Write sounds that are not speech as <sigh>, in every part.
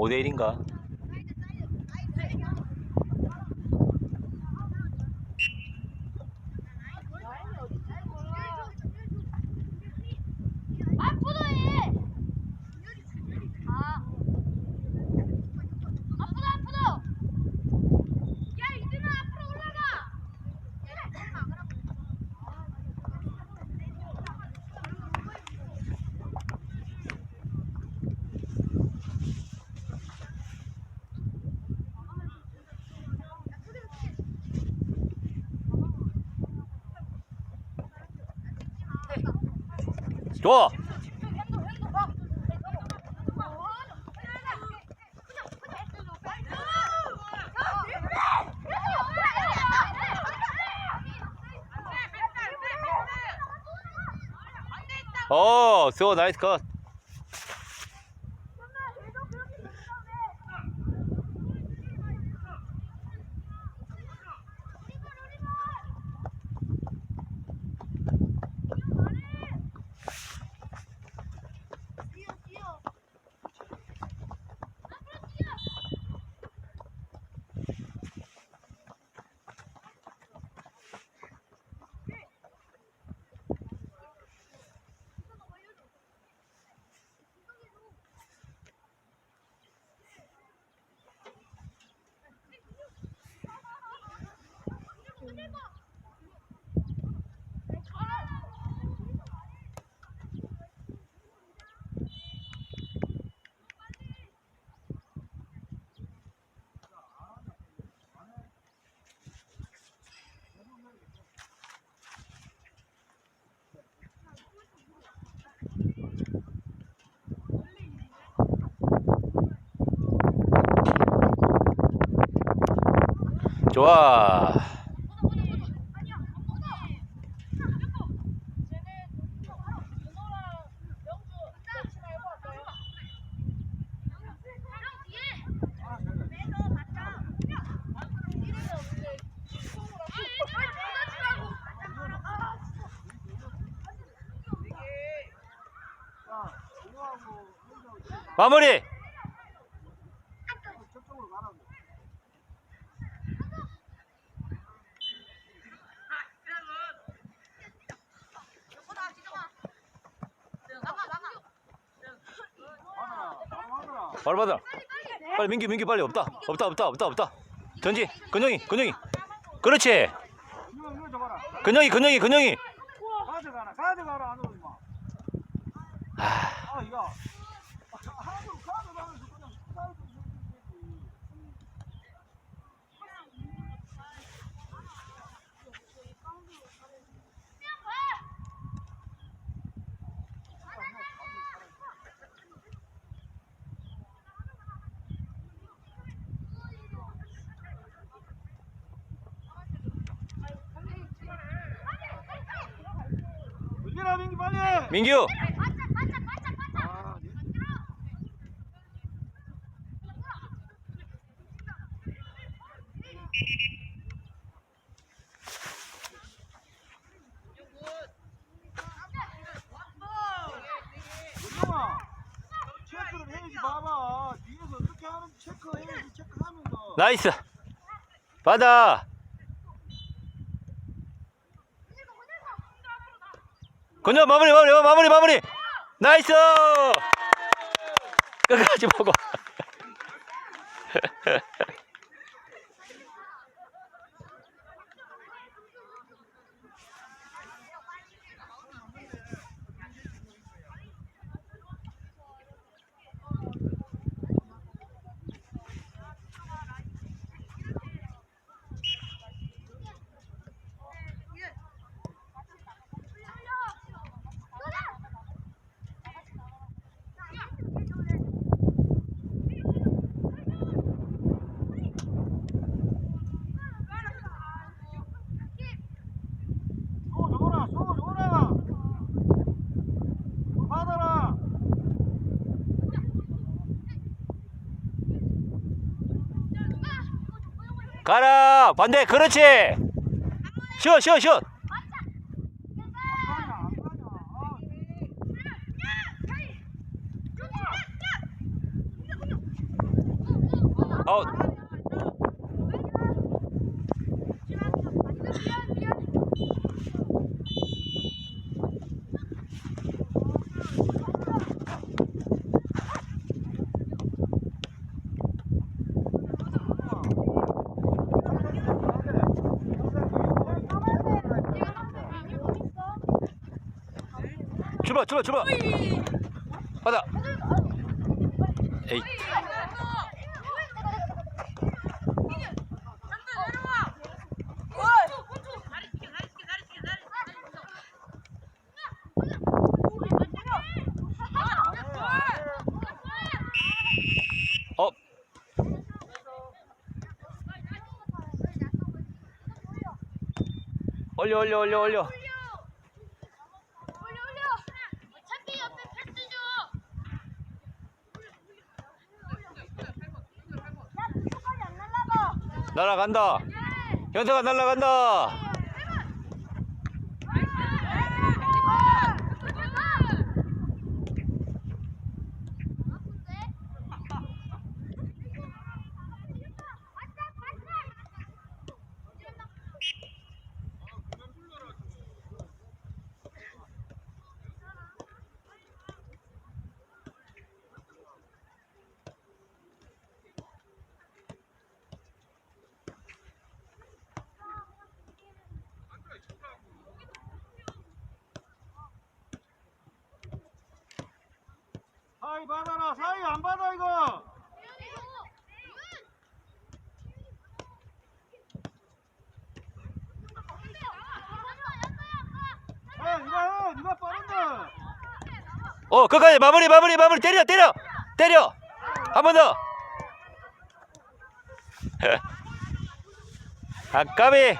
5대1인가? 앞으로 해. 아. 앞으로 앞으로. 야 이준아 앞으로 올라가. 좋아! 어, 수호 나이스 컷. 좋아. 마무리! 바로 받아. 빨리 민규 민규 빨리 없다. 없다 없다 없다 없다. 전지 근영이 근영이. 그렇지. 근영이 근영이 근영이. 가져가라. 가져가라. 안 오지 마. 아, 이거. 하도 가져가면서 그냥 살도 좀 되지. 민규라 민규 빨리. 민규. 아, 네. 민규아, 체크를 해야지 봐봐. 뒤에서 어떻게 하는지 체크해야지 체크하 면서. 나이스. 받아. 근영 마무리 마무리 마무리 마무리. 나이스. 끝까지 보고. 가라. 반대. 그렇지. 슛슛슛. 아웃. 출발 출발 에이 업 올려 올려 올려 올려 올려 올려 어차피 옆에 패스 줘 날아간다. 현석아 날아간다 사이 받아라. 사이 안 받아 이거. 야 니가 해 니가 어 끝까지 마무리 마무리 마무리. 때려 때려 때려. 한 번 더. <laughs> 아까비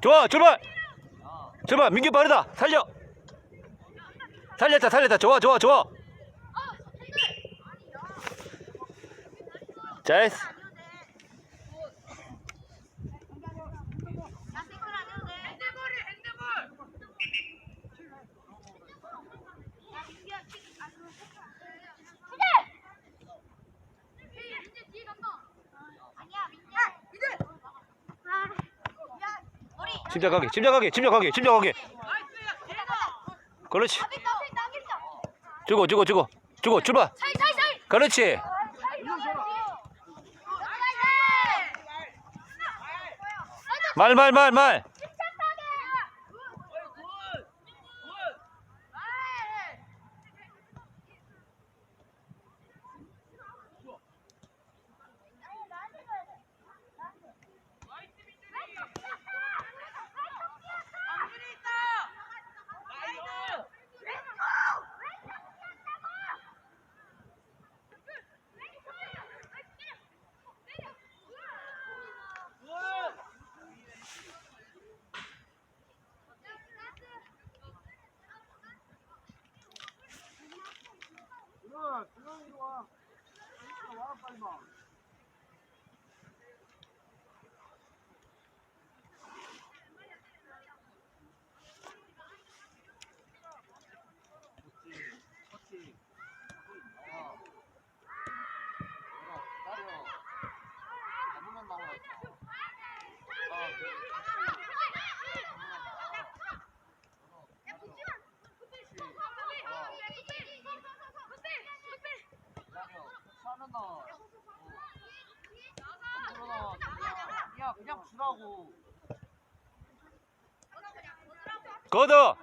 좋아 출발! 출발 민규 빠르다. 살려. 살렸다 살렸다. 좋아 좋아 좋아. 잘했어 침착하게 침착하게 침착하게 침착하게. 그렇지. 주고 주고 주고 주고 출발. 그렇지. 말 말 말 말 들어와 들어와 이리 와 와, 빨리 와 그냥 주라고. 걷어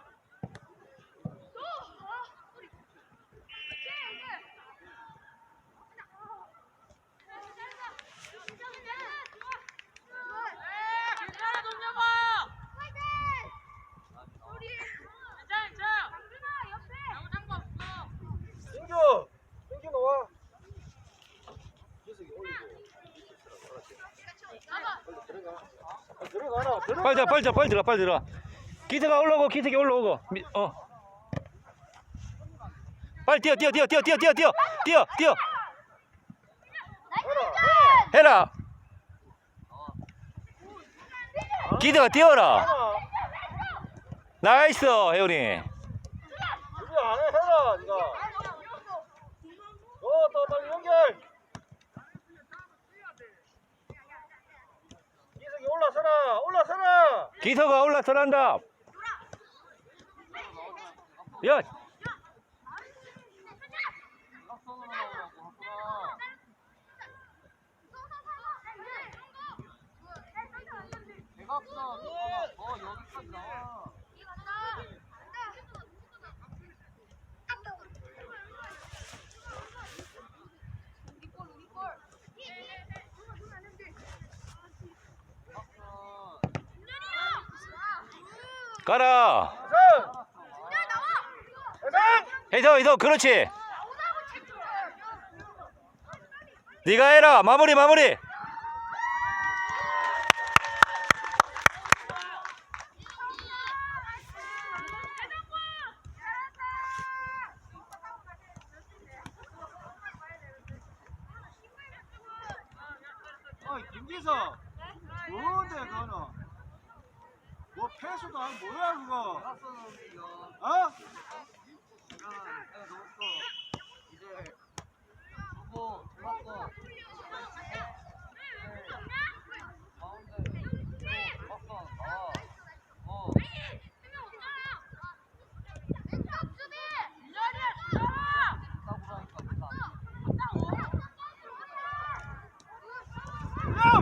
괜찮아 동료봐 괜찮아 괜찮아 아무 장구 없어 승규, 승규 나와. 기석이 올리고. 들어가. 빨리 들어 빨리 들어 빨리 들어 빨리 들어 기세가 올라오고 기세가 올라오고. 미, 어. 빨리 뛰어 뛰어 뛰어 뛰어 뛰어 뛰어 뛰어 뛰어 뛰어. 해라. 기세가 뛰어라. 나이스 혜원이 준비 안 해, 해라, 니가. 어, 또 빨리 연결. 기석이 올라서라, 올라서라. 기서가 올라서란다 야 대각선, 어, 여기까지 나와. 가라! 해서 해서 그렇지. 네가 해라. 마무리 마무리 어이, 김지석. 뭔데, 그거는? 뭐, 패스도 아니고 뭐야, 그거? 어? 형!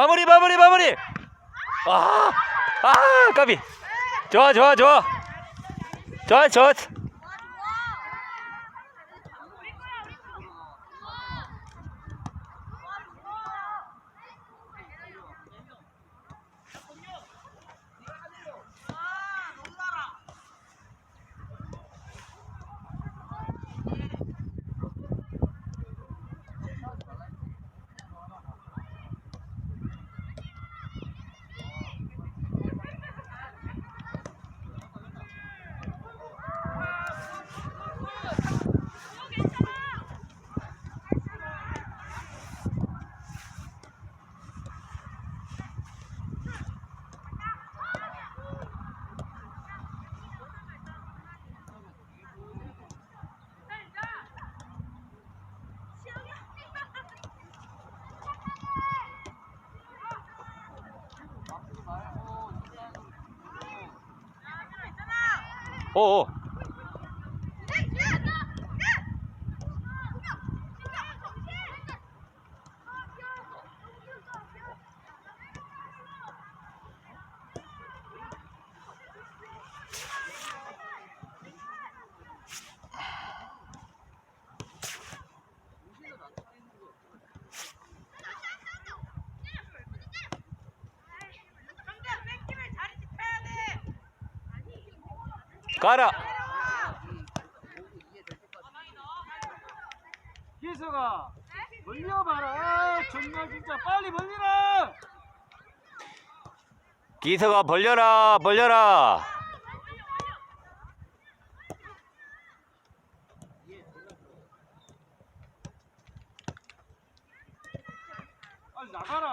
마무리 마무리 마무리. 아, 아 까비. 좋아 좋아 좋아. 좋아 좋아 Oo. Oh, oh. 가라. 기석아, 벌려봐라. 아, 정말 진짜 빨리 벌리라. 기서가 벌려라 벌려라.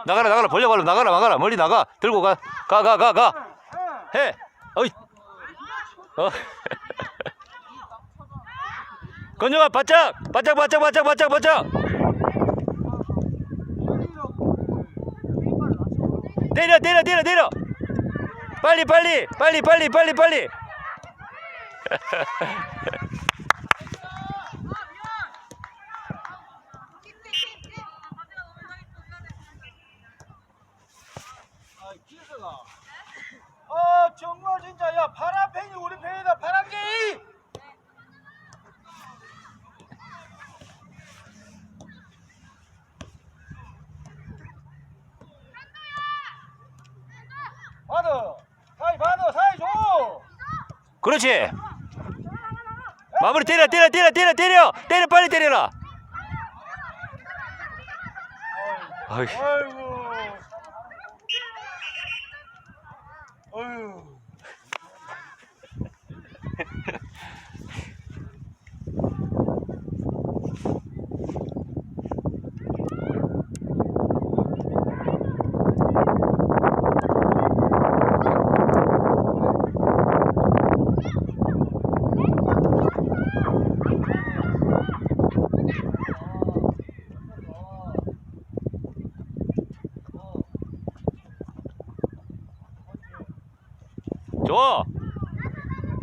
나가라. 나가라 벌려 벌려 나가라 나가라. 멀리 나가. 들고 가. 가 가 가 가 해. 해. 어이 어? <laughs> 건영아 바짝! 바짝 바짝 바짝 바짝 바짝! 때려 때려 때려 때려! 빨리 빨리! 빨리 빨리 빨리 빨리 <laughs> 그렇지. 마무리 때려 때려 때려 때려 때려 때려 빨리 때려라. 아이고.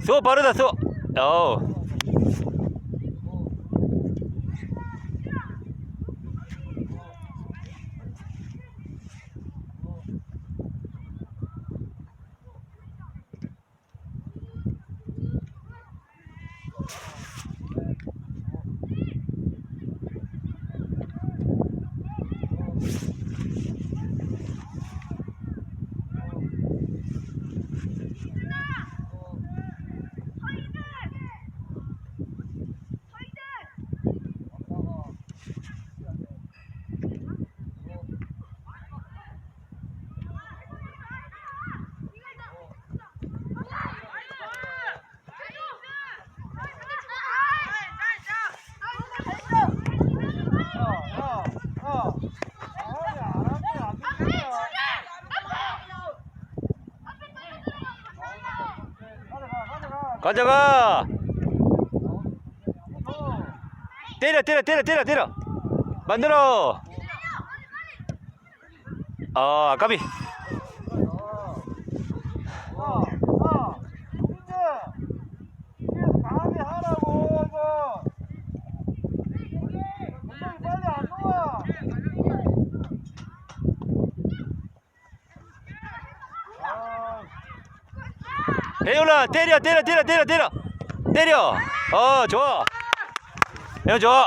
쏘 빠르다 쏘. 어. 야, 야, 야. 아니, 안 하면 안 되잖아. 가져가. 때려 때려 때려 때려 때려. 만들어. 아 아까비. 야, 야, 이제 위에서 강하게 하라고 이거. 굉장히 빨리 안 나와. 아, 혜윤아 때려 때려 때려 때려 때려 때려. 어 좋아. 혜윤 좋아.